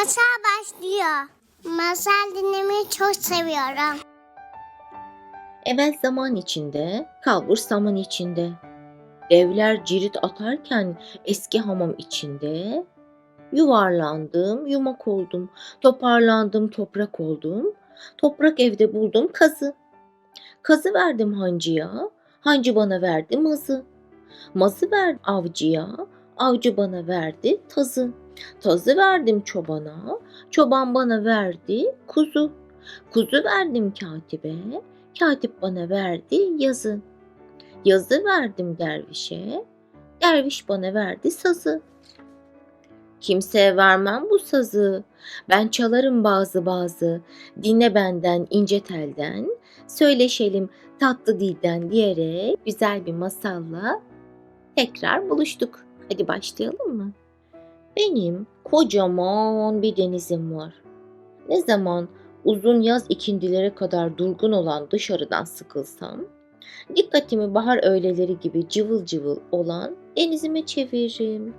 Masal başlıyor. Masal dinlemeyi çok seviyorum. Evvel zaman içinde, kalbur zaman içinde. Devler cirit atarken eski hamam içinde. Yuvarlandım, yumak oldum. Toparlandım, toprak oldum. Toprak evde buldum kazı. Kazı verdim hancıya, hancı bana verdi mazı. Mazı verdim avcıya, avcı bana verdi tazı. Tazı verdim çobana, çoban bana verdi kuzu. Kuzu verdim katibe, Katip bana verdi yazı. Yazı verdim dervişe. Derviş bana verdi sazı. Kimseye vermem bu sazı. Ben çalarım bazı bazı. Dinle benden ince telden. Söyleşelim tatlı dilden diyerek güzel bir masalla tekrar buluştuk. Hadi başlayalım mı? Benim kocaman bir denizim var. Ne zaman uzun yaz ikindilere kadar durgun olan dışarıdan sıkılsam, dikkatimi bahar öğleleri gibi cıvıl cıvıl olan denizime çeviririm.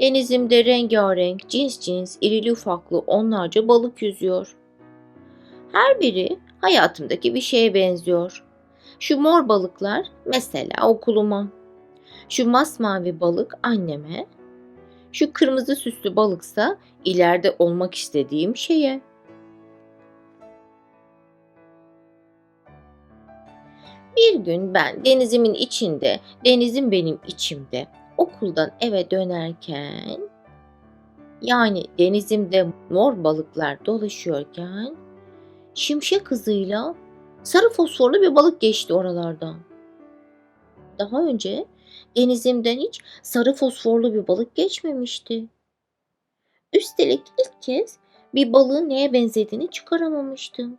Denizimde rengarenk, cins cins, irili ufaklı onlarca balık yüzüyor. Her biri hayatımdaki bir şeye benziyor. Şu mor balıklar mesela okuluma. Şu masmavi balık anneme. Şu kırmızı süslü balıksa ileride olmak istediğim şeye. Bir gün ben denizimin içinde, denizim benim içimde, okuldan eve dönerken, yani denizimde mor balıklar dolaşıyorken, şimşek hızıyla sarı fosforlu bir balık geçti oralardan. Daha önce denizimden hiç sarı fosforlu bir balık geçmemişti. Üstelik ilk kez bir balığın neye benzediğini çıkaramamıştım.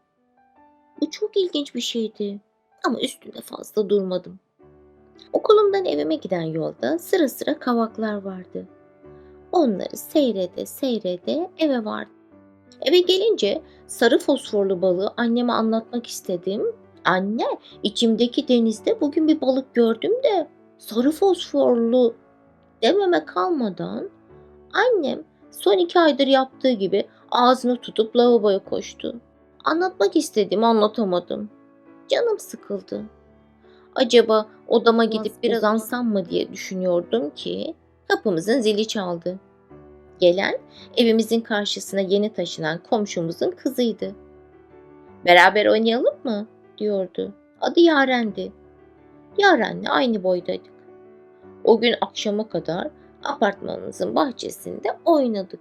Bu çok ilginç bir şeydi ama üstünde fazla durmadım. Okulumdan evime giden yolda sıra sıra kavaklar vardı. Onları seyrede seyrede eve vardım. Eve gelince sarı fosforlu balığı anneme anlatmak istedim. Anne, içimdeki denizde bugün bir balık gördüm de sarı fosforlu dememe kalmadan annem son iki aydır yaptığı gibi ağzını tutup lavaboya koştu. Anlatmak istedim anlatamadım. Canım sıkıldı. Acaba odama gidip biraz uzansam mı diye düşünüyordum ki kapımızın zili çaldı. Gelen evimizin karşısına yeni taşınan komşumuzun kızıydı. Beraber oynayalım mı? diyordu. Adı Yaren'di. Yaren'le aynı boydaydık. O gün akşama kadar apartmanımızın bahçesinde oynadık.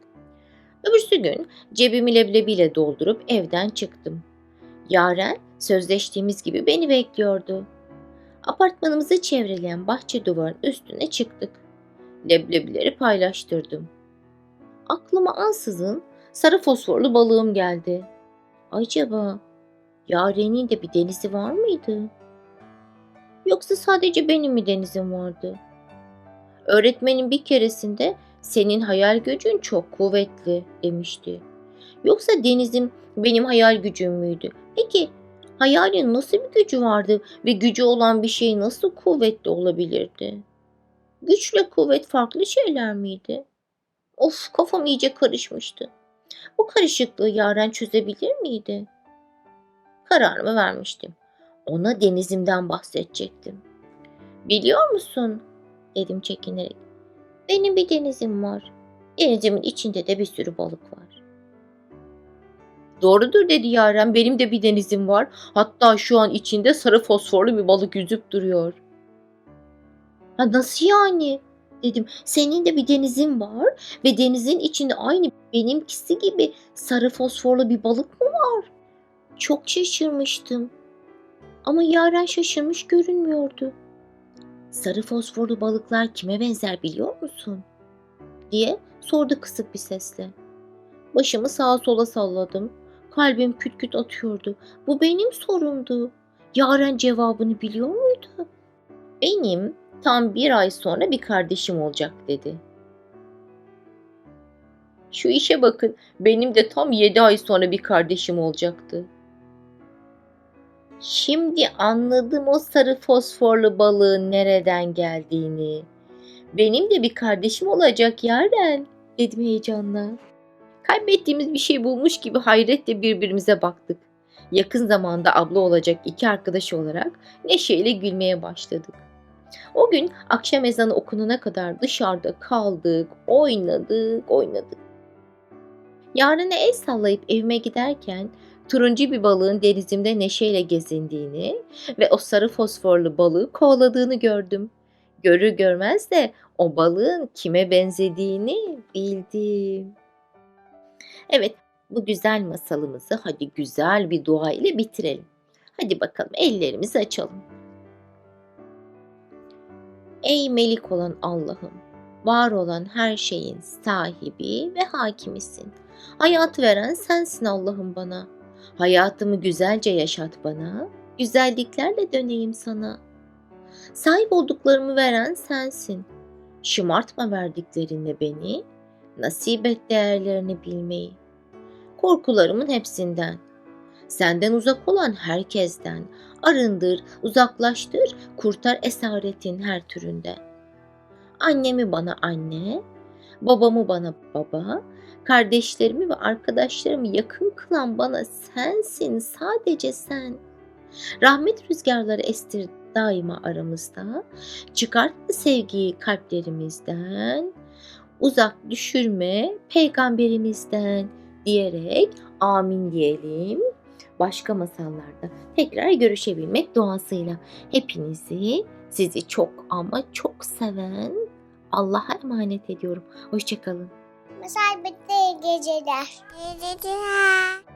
Öbürsü gün cebimi leblebiyle doldurup evden çıktım. Yaren sözleştiğimiz gibi beni bekliyordu. Apartmanımızı çevreleyen bahçe duvarın üstüne çıktık. Leblebileri paylaştırdım. Aklıma ansızın sarı fosforlu balığım geldi. Acaba Yaren'in de bir denizi var mıydı? Yoksa sadece benim mi denizim vardı? Öğretmenim bir keresinde senin hayal gücün çok kuvvetli demişti. Yoksa denizim benim hayal gücüm müydü? Peki hayalin nasıl bir gücü vardı ve gücü olan bir şey nasıl kuvvetli olabilirdi? Güçle kuvvet farklı şeyler miydi? Of kafam iyice karışmıştı. Bu karışıklığı Yaren çözebilir miydi? Kararımı vermiştim. Ona denizimden bahsedecektim. Biliyor musun? Dedim çekinerek. Benim bir denizim var. Denizimin içinde de bir sürü balık var. Doğrudur dedi Yaren. Benim de bir denizim var. Hatta şu an içinde sarı fosforlu bir balık yüzüp duruyor. Ha nasıl yani? Dedim. Senin de bir denizin var ve denizin içinde aynı benimkisi gibi sarı fosforlu bir balık mı var? Çok şaşırmıştım. Ama Yaren şaşırmış görünmüyordu. Sarı fosforlu balıklar kime benzer biliyor musun? diye sordu kısık bir sesle. Başımı sağa sola salladım. Kalbim küt küt atıyordu. Bu benim sorumdu. Yaren cevabını biliyor muydu? Benim tam bir ay sonra bir kardeşim olacak dedi. Şu işe bakın. Benim de tam yedi ay sonra bir kardeşim olacaktı. Şimdi anladım o sarı fosforlu balığın nereden geldiğini. Benim de bir kardeşim olacak Yaren dedim heyecanla. Kaybettiğimiz bir şey bulmuş gibi hayretle birbirimize baktık. Yakın zamanda abla olacak iki arkadaş olarak neşeyle gülmeye başladık. O gün akşam ezanı okunana kadar dışarıda kaldık, oynadık, oynadık. Yarına el sallayıp evime giderken turuncu bir balığın denizimde neşeyle gezindiğini ve o sarı fosforlu balığı kovaladığını gördüm. Görür görmez de o balığın kime benzediğini bildim. Evet, bu güzel masalımızı hadi güzel bir dua ile bitirelim. Hadi bakalım ellerimizi açalım. Ey melik olan Allah'ım, var olan her şeyin sahibi ve hakimisin. Hayatı veren sensin Allah'ım bana. Hayatımı güzelce yaşat bana, güzelliklerle döneyim sana. Sahip olduklarımı veren sensin. Şımartma verdiklerinle beni, nasip et değerlerini bilmeyi. Korkularımın hepsinden, senden uzak olan herkesten arındır, uzaklaştır, kurtar esaretin her türünde. Annemi bana anne, babamı bana baba, kardeşlerimi ve arkadaşlarımı yakın kılan bana sensin, sadece sen. Rahmet rüzgarları estir daima aramızda. Çıkart sevgiyi kalplerimizden. Uzak düşürme peygamberimizden diyerek amin diyelim. Başka masallarda tekrar görüşebilmek duasıyla hepinizi sizi çok ama çok seven Allah'a emanet ediyorum. Hoşçakalın. Masal bitti iyi geceler. Geceler.